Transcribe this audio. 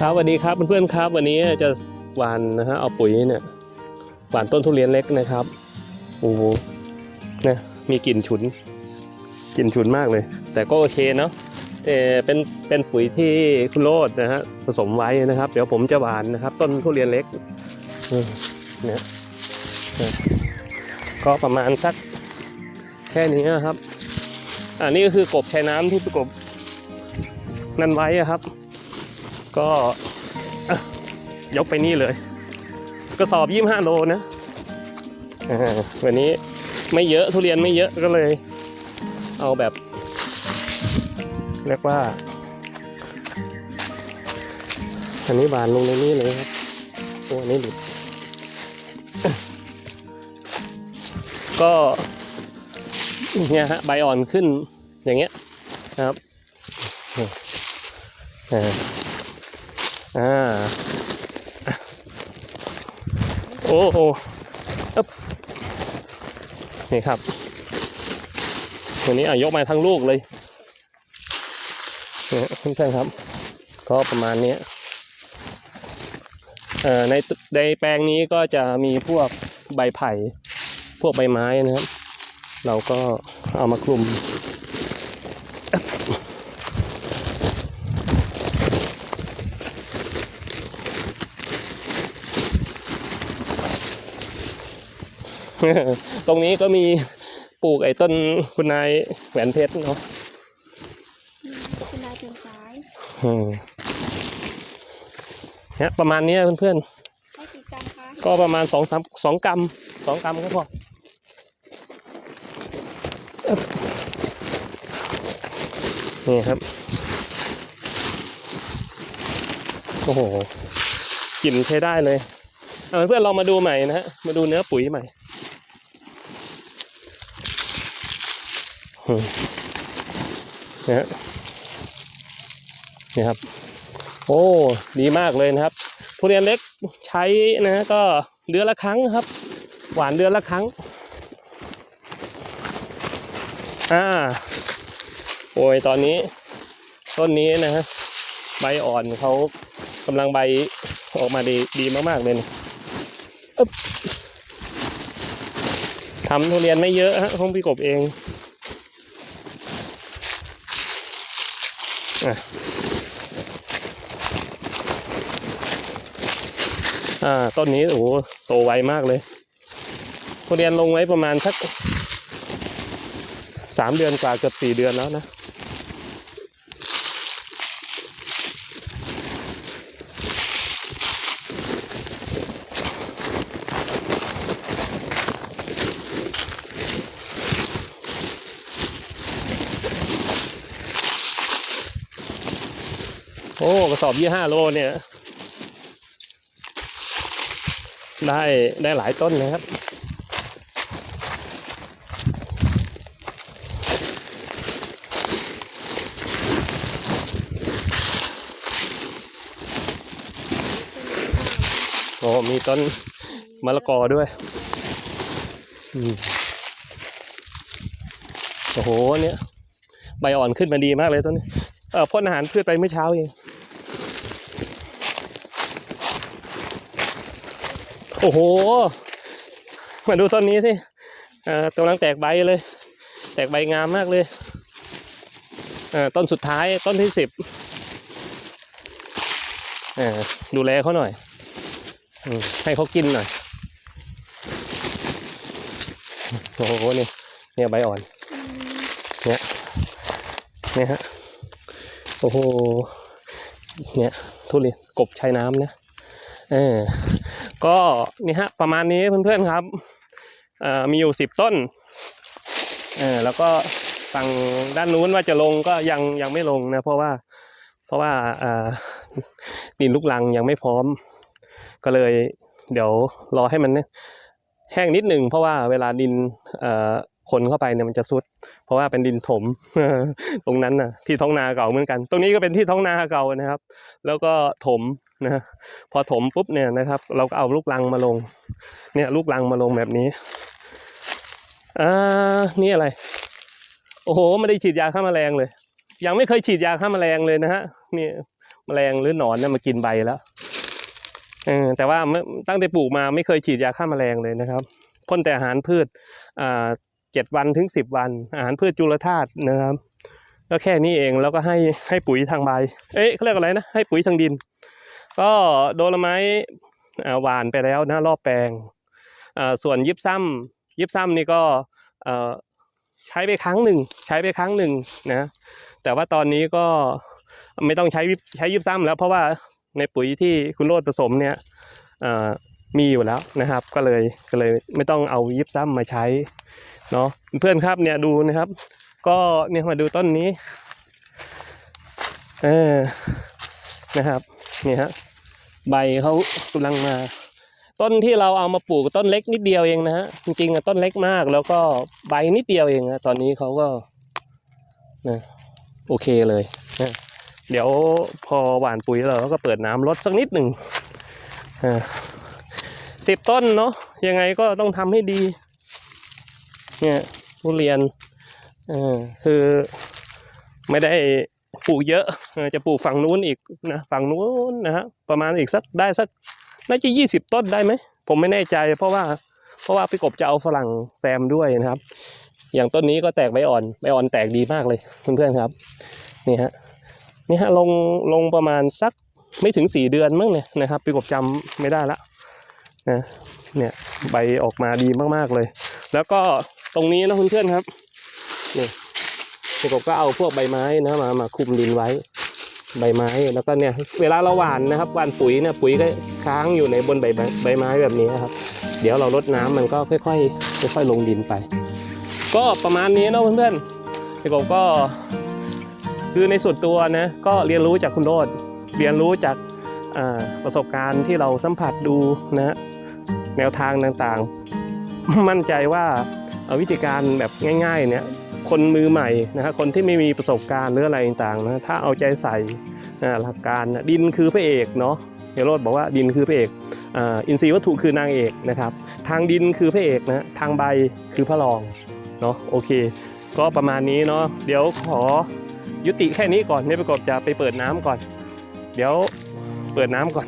ครับสวัสดีครับเพื่อนๆครับ วันนี้จะหวานนะฮะเอาปุ๋ยเนี่ยหวานต้นทุเรียนเล็กนะครับโอ้โหนี่ยมีกลิ่นฉุนกลิ่นฉุนมากเลย แต่ก็โอเคเนาะเออเป็นเป็นปุ๋ยที่คุณโรดนะฮะผสมไว้นะครับ เดี๋ยวผมจะหวานนะครับ ต้นทุเรียนเล็กเนี่ยก็ประมาณสักแค่นี้นะครับ อันนี้ก็คือกบชายน้ำที่ประกบนั่นไว้ครับ ก็ยกไปนี่เลย กระสอบยี่ห้าโลนะวันนี้ไม่เยอะทุเรียนไม่เยอะก็เลย เอาแบบ เรียกว่า อันนี้บานลงในนี้เลยครับตัวนี้หลุดก็เนี่ยฮะใบอ่อนขึ้นอย่างเงี้ยนะครับ อ่าอ่าโอ้โหอึ๊บนี่ครับวันนี้อะยกมาทั้งลูกเลยเนี่ยเพื่อนๆครับ ก็ประมาณนี้เอ่อในในแปลงนี้ก็จะมีพวกใบไผ่ พวกใบไม้นะครับ เราก็เอามาคลุม ตรงนี้ก็มีปลูกไอ้ต้นคุณนายแหวนเพชรเนาะคุณนายถึงซ้ายอืมเนี่ยประมาณเนี้ยเพื่อนให้กี่กรัมคะๆก็ประมาณสองสามสองกรัมสองกรัมก็พออึ๊บนี่ครับ โอ้โหกลิ่นใช้ได้เลย เอาเพื่อนเรามาดูใหม่นะฮะ มาดูเนื้อปุ๋ยใหม่ อืม นะฮะนี่ครับ โอ้ ดีมากเลยนะครับทุเรียนเล็กใช้นะก็เดือนละครั้งครับ หวานเดือนละครั้ง อ่า โอ้ยตอนนี้ ต้นนี้นะฮะใบอ่อนเขากำลังใบออกมาดีดีมาก ๆ เลยนะทำทุเรียนไม่เยอะฮะของพี่กบเอง อ่าต้นนี้โอ้โหโตไวมากเลยทุเรียนลงไว้ประมาณสักสามเดือนกว่าเกือบสี่เดือนแล้วนะ โอ้กระสอบยี่ห้าโลเนี่ย ได้ได้หลายต้นนะครับ โอ้มีต้นมะละกอด้วยอโอ้โหเนี่ย ใบอ่อนขึ้นมาดีมากเลยต้นนี้ เออพ่นอาหารพืชไปเมื่อเช้าเอง โอ้โห มาดูต้นนี้สิกำลังแตกใบเลย แตกใบงามมากเลยต้นสุดท้ายต้นที่สิบดูแลเขาหน่อยอให้เขากินหน่อย โอ้โหนี่เนี่ยใบอ่อน เนี่ย เนี่ยฮะ โอ้โห เนี่ย ทุเรียนกบชายน้ำนะ เออ ก็นี่ฮะประมาณนี้เพื่อนๆครับมีอยู่สิบต้นแล้วก็ฝั่งด้านนู้นว่าจะลงก็ยังยังไม่ลงนะเพราะว่าเพราะว่าดินลูกลังยังไม่พร้อม ก็เลยเดี๋ยวรอให้มันแห้งนิดหนึ่งเพราะว่าเวลาดินเคนเข้าไปเนี่ยมันจะซุด เพราะว่าเป็นดินถมตรงนั้นน่ะที่ท้องนาเก่าเหมือนกัน ตรงนี้ก็เป็นที่ท้องนาเก่านะครับ แล้วก็ถมนะพอถมปุ๊บเนี่ยนะครับ เราก็เอาลูกลังมาลง เนี่ยลูกลังมาลงแบบนี้อ่านี่อะไร โอ้โหไม่ได้ฉีดยาฆ่าแมลงเลย ยังไม่เคยฉีดยาฆ่าแมลงเลยนะฮะนี่แมลงหรือหนอนเนี่ยมากินใบแล้วเออแต่ว่าตั้งแต่ปลูกมาไม่เคยฉีดยาฆ่าแมลงเลยนะครับพ่นแต่อาหารพืชอ่า เจ็ดวันถึงสิบวัน อาหารพืชจุลธาตุนะครับก็แค่นี้เองแล้วก็ให้ให้ปุ๋ยทางใบ เอ๊ะเขาเรียกอะไรนะให้ปุ๋ยทางดิน ก็โดนไม้อ่าหวานไปแล้วนะรอบแปลงส่วนยิบซ้ำยิบซ้ำนี่ก็ใช้ไปครั้งหนึ่งใช้ไปครั้งหนึ่งนะแต่ว่าตอนนี้ก็ไม่ต้องใช้ใช้ยิบซ้ำแล้วเพราะว่าในปุ๋ยที่คุณโรดผสมเนี่ย มีอยู่แล้วนะครับ ก็เลยก็เลยไม่ต้องเอายิบซ้ำมาใช้เนาะเพื่อนครับเนี่ยดูนะครับ ก็เนี่ยมาดูต้นนี้เออนะครับนี่ฮะใบเขากำลังมา ต้นที่เราเอามาปลูกต้นเล็กนิดเดียวเองนะฮะจริงๆอะต้นเล็กมาก แล้วก็ใบนิดเดียวเองนะตอนนี้เขาก็นะโอเคเลยนะเดี๋ยวพอหว่านปุ๋ยเราก็เปิดน้ำลดสักนิดหนึ่งอ่า สิบต้นเนาะยังไงก็ต้องทำให้ดี เนี่ยทุเรียนเออคือไม่ได้ปลูกเยอะจะปลูกฝั่งนู้นอีกนะฝั่งนู้นนะฮะประมาณอีกสักได้สักน่าจะยี่สิบต้นได้ไหมผมไม่แน่ใจ เพราะว่าเพราะว่าพี่กบจะเอาฝรั่งแซมด้วยนะครับ อย่างต้นนี้ก็แตกใบอ่อนใบอ่อนแตกดีมากเลยเพื่อนๆครับนี่ฮะนี่ฮะลงลงประมาณสักไม่ถึงสี่เดือนมั้งเนี่ยนะครับพี่กบจำไม่ได้ละ นะเนี่ยใบออกมาดีมากๆเลย แล้วก็ตรงนี้นะเพื่อนๆครับนี่พี่กบก็เอาพวกใบไม้นะมามาคุมดินไว้ใบไม้แล้วก็เนี่ยเวลาเราหว่านนะครับหว่านปุ๋ยเนี่ยปุ๋ยก็ค้างอยู่ในบนใบใบไม้แบบนี้ครับ เดี๋ยวเราลดน้ำมันก็ค่อยๆค่อยๆลงดินไป ก็ประมาณนี้เนาะเพื่อนๆพี่กบก็คือในส่วนตัวนะก็เรียนรู้จากคุณโรดเรียนรู้จากประสบการณ์ที่เราสัมผัสดูนะ แนวทางต่างๆ มั่นใจว่าเอ่อวิธีการแบบง่ายๆเนี่ยคนมือใหม่นะฮะคนที่ไม่มีประสบการณ์หรืออะไรต่างๆนะถ้าเอาใจใส่หลักการดินคือพระเอกเนาะเฮโรดบอกว่าดินคือพระเอกอินทรีย์วัตถุคือนางเอกนะครับทางดินคือพระเอกนะทางใบคือพระรองเนาะโอเค ก็ประมาณนี้เนาะเดี๋ยวขอยุติแค่นี้ก่อนเนี่ยประกอบจะไปเปิดน้ำก่อน เดี๋ยวเปิดน้ำก่อน